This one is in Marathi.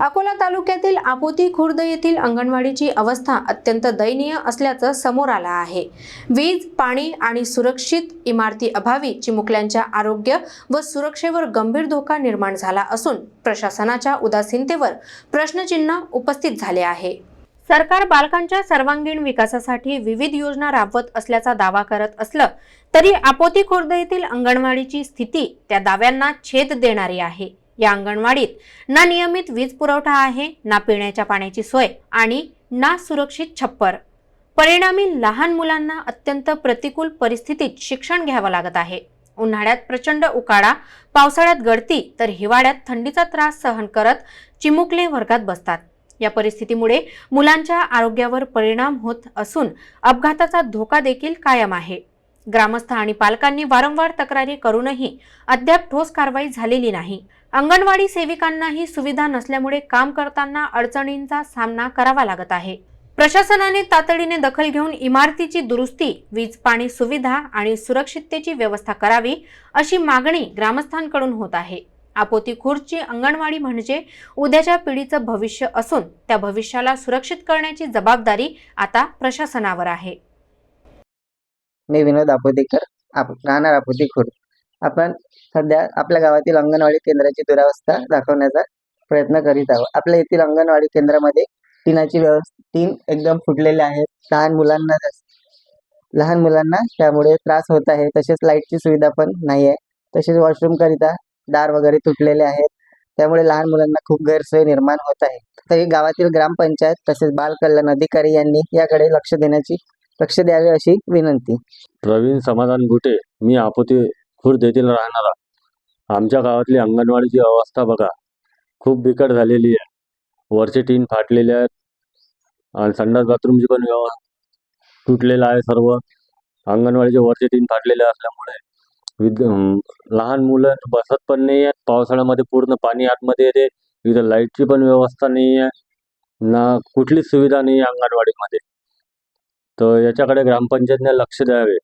अकोला तालुक्यातील आपोती खुर्द येथील अंगणवाडीची अवस्था अत्यंत दयनीय असल्याचं समोर आलं आहे. वीज पाणी आणि सुरक्षित इमारती अभावी चिमुकल्यांच्या आरोग्य व सुरक्षेवर गंभीर धोका निर्माण झाला असून प्रशासनाच्या उदासीनतेवर प्रश्नचिन्ह उपस्थित झाले आहे. सरकार बालकांच्या सर्वांगीण विकासासाठी विविध योजना राबवत असल्याचा दावा करत असलं तरी आपोती खुर्द येथील अंगणवाडीची स्थिती त्या दाव्यांना छेद देणारी आहे. या अंगणवाडीत ना नियमित वीज पुरवठा आहे ना पिण्याच्या पाण्याची सोय आणि ना सुरक्षित छप्पर. परिणामी लहान मुलांना अत्यंत प्रतिकूल परिस्थितीत शिक्षण घ्यावं लागत आहे. उन्हाळ्यात प्रचंड उकाडा पावसाळ्यात गळती तर हिवाळ्यात थंडीचा त्रास सहन करत चिमुकले वर्गात बसतात. या परिस्थितीमुळे मुलांच्या आरोग्यावर परिणाम होत असून अपघाताचा धोका देखील कायम आहे. ग्रामस्थ आणि पालकांनी वारंवार तक्रारी करूनही अद्याप ठोस कारवाई झालेली नाही. अंगणवाडी सेविकांनाही सुविधा नसल्यामुळे काम करताना अडचणींचा सामना करावा लागत आहे. प्रशासनाने तातडीने दखल घेऊन इमारतीची दुरुस्ती वीज पाणी सुविधा आणि सुरक्षिततेची व्यवस्था करावी अशी मागणी ग्रामस्थांकडून होत आहे. आपोती खुर्दची अंगणवाडी म्हणजे उद्याच्या पिढीचं भविष्य असून त्या भविष्याला सुरक्षित करण्याची जबाबदारी आता प्रशासनावर आहे. मी विनोद आपोतेकर राहणार आपोती खुर्द आपण सध्या आपल्या गावातील अंगणवाडी केंद्राची दुरावस्था दाखवण्याचा प्रयत्न करीत आहोत. आपल्या येथील अंगणवाडी केंद्रामध्ये टीनाची व्यवस्था टीन एकदम फुटलेले आहेत. लहान मुलांना लहान मुलांना त्यामुळे त्रास होत आहे. तसेच लाईटची सुविधा पण नाही आहे तसेच वॉशरूम करिता दार वगैरे तुटलेले आहेत. त्यामुळे लहान मुलांना खूप गैरसोय निर्माण होत आहे. तरी गावातील ग्रामपंचायत तसेच बाल कल्याण अधिकारी यांनी याकडे लक्ष देण्याची लक्ष द्यावे अशी विनंती. प्रवीण समाधान गुटे मी आपोती खुर्द येथील राहणारा. आमच्या गावातली अंगणवाडीची अवस्था बघा खूप बिकट झालेली आहे. वरचे टीन फाटलेले आहेत आणि संडास बाथरूमची पण व्यवस्था तुटलेला आहे सर्व. अंगणवाडीचे वरचे टीन फाटलेले असल्यामुळे विद लहान मुलं बसत पण नाही आहेत पावसाळ्यामध्ये पूर्ण पाणी आतमध्ये येते. इथं लाईटची पण व्यवस्था नाही आहे ना कुठलीच सुविधा नाही आहे अंगणवाडीमध्ये. तर याच्याकडे ग्रामपंचायतने लक्ष द्यावे.